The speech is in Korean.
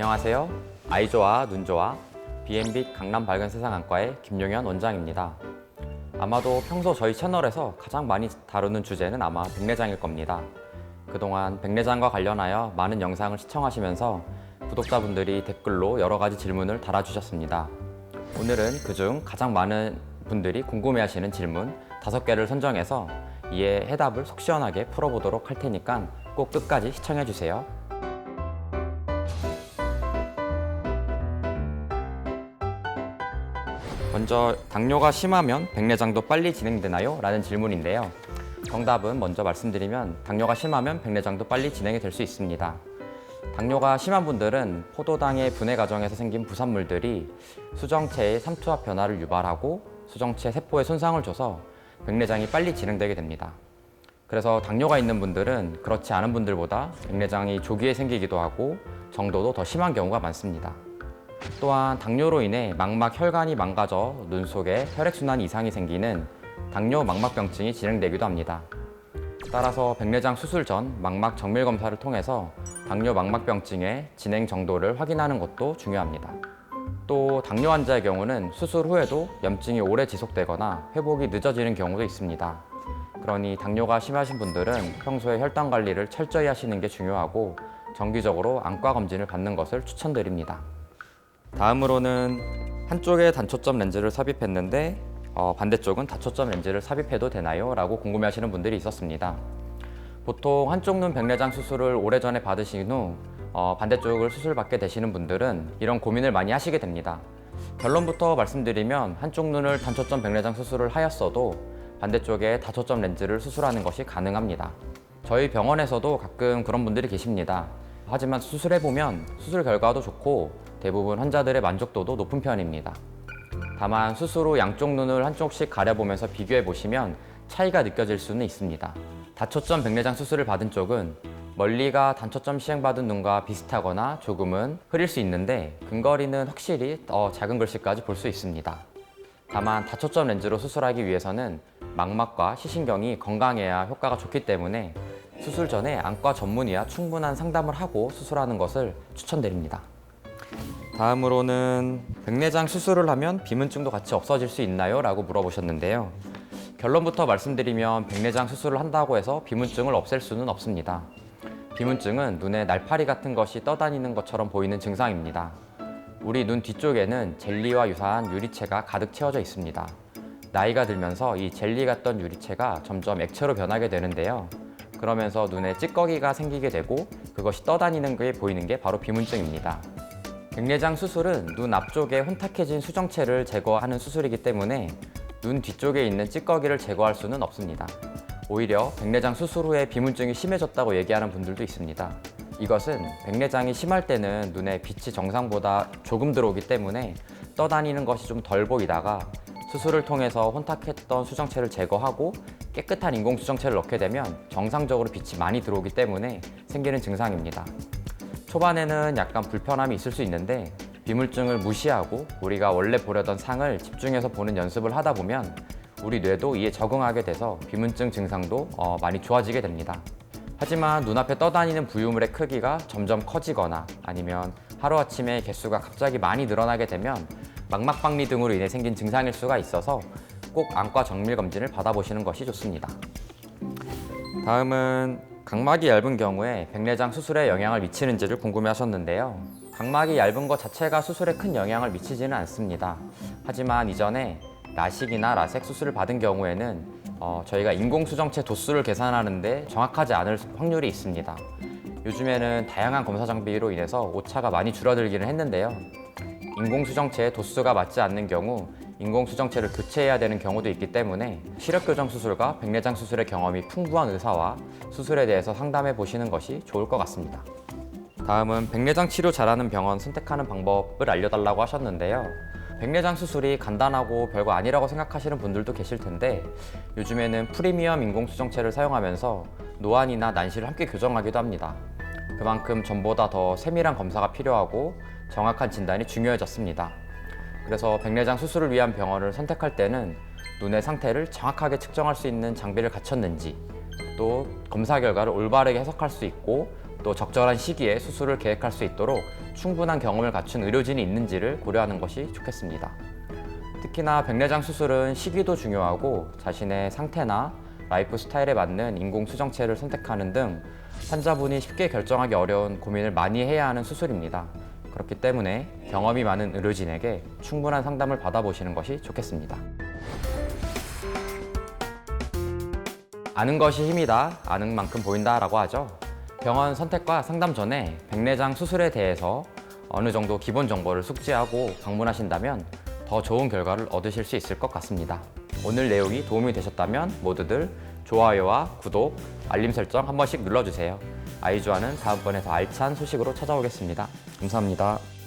안녕하세요. 아이조와 눈조와 비앤빛 강남 밝은 세상 안과의 김용현 원장입니다. 아마도 평소 저희 채널에서 가장 많이 다루는 주제는 아마 백내장일 겁니다. 그동안 백내장과 관련하여 많은 영상을 시청하시면서 구독자분들이 댓글로 여러 가지 질문을 달아주셨습니다. 오늘은 그중 가장 많은 분들이 궁금해하시는 질문 다섯 개를 선정해서 이에 해답을 속 시원하게 풀어보도록 할 테니까 꼭 끝까지 시청해주세요. 먼저 당뇨가 심하면 백내장도 빨리 진행되나요? 라는 질문인데요. 정답은 먼저 말씀드리면 당뇨가 심하면 백내장도 빨리 진행이 될 수 있습니다. 당뇨가 심한 분들은 포도당의 분해 과정에서 생긴 부산물들이 수정체의 삼투압 변화를 유발하고 수정체 세포에 손상을 줘서 백내장이 빨리 진행되게 됩니다. 그래서 당뇨가 있는 분들은 그렇지 않은 분들보다 백내장이 조기에 생기기도 하고 정도도 더 심한 경우가 많습니다. 또한 당뇨로 인해 망막 혈관이 망가져 눈 속에 혈액순환 이상이 생기는 당뇨 망막병증이 진행되기도 합니다. 따라서 백내장 수술 전 망막 정밀 검사를 통해서 당뇨 망막병증의 진행 정도를 확인하는 것도 중요합니다. 또 당뇨 환자의 경우는 수술 후에도 염증이 오래 지속되거나 회복이 늦어지는 경우도 있습니다. 그러니 당뇨가 심하신 분들은 평소에 혈당 관리를 철저히 하시는 게 중요하고 정기적으로 안과 검진을 받는 것을 추천드립니다. 다음으로는 한쪽에 단초점 렌즈를 삽입했는데 어, 반대쪽은 다초점 렌즈를 삽입해도 되나요? 라고 궁금해하시는 분들이 있었습니다. 보통 한쪽 눈 백내장 수술을 오래전에 받으신 후 어, 반대쪽을 수술받게 되시는 분들은 이런 고민을 많이 하시게 됩니다. 결론부터 말씀드리면 한쪽 눈을 단초점 백내장 수술을 하였어도 반대쪽에 다초점 렌즈를 수술하는 것이 가능합니다. 저희 병원에서도 가끔 그런 분들이 계십니다. 하지만 수술해보면 수술 결과도 좋고 대부분 환자들의 만족도도 높은 편입니다. 다만 수술 후 양쪽 눈을 한쪽씩 가려보면서 비교해 보시면 차이가 느껴질 수는 있습니다. 다초점 백내장 수술을 받은 쪽은 멀리가 단초점 시행받은 눈과 비슷하거나 조금은 흐릴 수 있는데 근거리는 확실히 더 작은 글씨까지 볼 수 있습니다. 다만 다초점 렌즈로 수술하기 위해서는 망막과 시신경이 건강해야 효과가 좋기 때문에 수술 전에 안과 전문의와 충분한 상담을 하고 수술하는 것을 추천드립니다. 다음으로는 백내장 수술을 하면 비문증도 같이 없어질 수 있나요? 라고 물어보셨는데요. 결론부터 말씀드리면 백내장 수술을 한다고 해서 비문증을 없앨 수는 없습니다. 비문증은 눈에 날파리 같은 것이 떠다니는 것처럼 보이는 증상입니다. 우리 눈 뒤쪽에는 젤리와 유사한 유리체가 가득 채워져 있습니다. 나이가 들면서 이 젤리 같던 유리체가 점점 액체로 변하게 되는데요. 그러면서 눈에 찌꺼기가 생기게 되고 그것이 떠다니는 게 보이는 게 바로 비문증입니다. 백내장 수술은 눈 앞쪽에 혼탁해진 수정체를 제거하는 수술이기 때문에 눈 뒤쪽에 있는 찌꺼기를 제거할 수는 없습니다. 오히려 백내장 수술 후에 비문증이 심해졌다고 얘기하는 분들도 있습니다. 이것은 백내장이 심할 때는 눈에 빛이 정상보다 조금 들어오기 때문에 떠다니는 것이 좀 덜 보이다가 수술을 통해서 혼탁했던 수정체를 제거하고 깨끗한 인공 수정체를 넣게 되면 정상적으로 빛이 많이 들어오기 때문에 생기는 증상입니다. 초반에는 약간 불편함이 있을 수 있는데 비물증을 무시하고 우리가 원래 보려던 상을 집중해서 보는 연습을 하다 보면 우리 뇌도 이에 적응하게 돼서 비문증 증상도 어, 많이 좋아지게 됩니다. 하지만 눈앞에 떠다니는 부유물의 크기가 점점 커지거나 아니면 하루아침에 개수가 갑자기 많이 늘어나게 되면 망막박리 등으로 인해 생긴 증상일 수가 있어서 꼭 안과 정밀 검진을 받아보시는 것이 좋습니다. 다음은 각막이 얇은 경우에 백내장 수술에 영향을 미치는지를 궁금해 하셨는데요. 각막이 얇은 것 자체가 수술에 큰 영향을 미치지는 않습니다. 하지만 이전에 라식이나 라섹 수술을 받은 경우에는 어, 저희가 인공수정체 도수를 계산하는데 정확하지 않을 확률이 있습니다. 요즘에는 다양한 검사 장비로 인해서 오차가 많이 줄어들기는 했는데요. 인공수정체의 도수가 맞지 않는 경우 인공수정체를 교체해야 되는 경우도 있기 때문에 시력교정 수술과 백내장 수술의 경험이 풍부한 의사와 수술에 대해서 상담해 보시는 것이 좋을 것 같습니다. 다음은 백내장 치료 잘하는 병원 선택하는 방법을 알려달라고 하셨는데요. 백내장 수술이 간단하고 별거 아니라고 생각하시는 분들도 계실 텐데 요즘에는 프리미엄 인공수정체를 사용하면서 노안이나 난시를 함께 교정하기도 합니다. 그만큼 전보다 더 세밀한 검사가 필요하고 정확한 진단이 중요해졌습니다. 그래서 백내장 수술을 위한 병원을 선택할 때는 눈의 상태를 정확하게 측정할 수 있는 장비를 갖췄는지 또 검사 결과를 올바르게 해석할 수 있고 또 적절한 시기에 수술을 계획할 수 있도록 충분한 경험을 갖춘 의료진이 있는지를 고려하는 것이 좋겠습니다. 특히나 백내장 수술은 시기도 중요하고 자신의 상태나 라이프 스타일에 맞는 인공 수정체를 선택하는 등 환자분이 쉽게 결정하기 어려운 고민을 많이 해야 하는 수술입니다. 그렇기 때문에 경험이 많은 의료진에게 충분한 상담을 받아보시는 것이 좋겠습니다. 아는 것이 힘이다, 아는 만큼 보인다 라고 하죠. 병원 선택과 상담 전에 백내장 수술에 대해서 어느 정도 기본 정보를 숙지하고 방문하신다면 더 좋은 결과를 얻으실 수 있을 것 같습니다. 오늘 내용이 도움이 되셨다면 모두들 좋아요와 구독, 알림 설정 한 번씩 눌러주세요. 아이주와는 다음번에 더 알찬 소식으로 찾아오겠습니다. 감사합니다.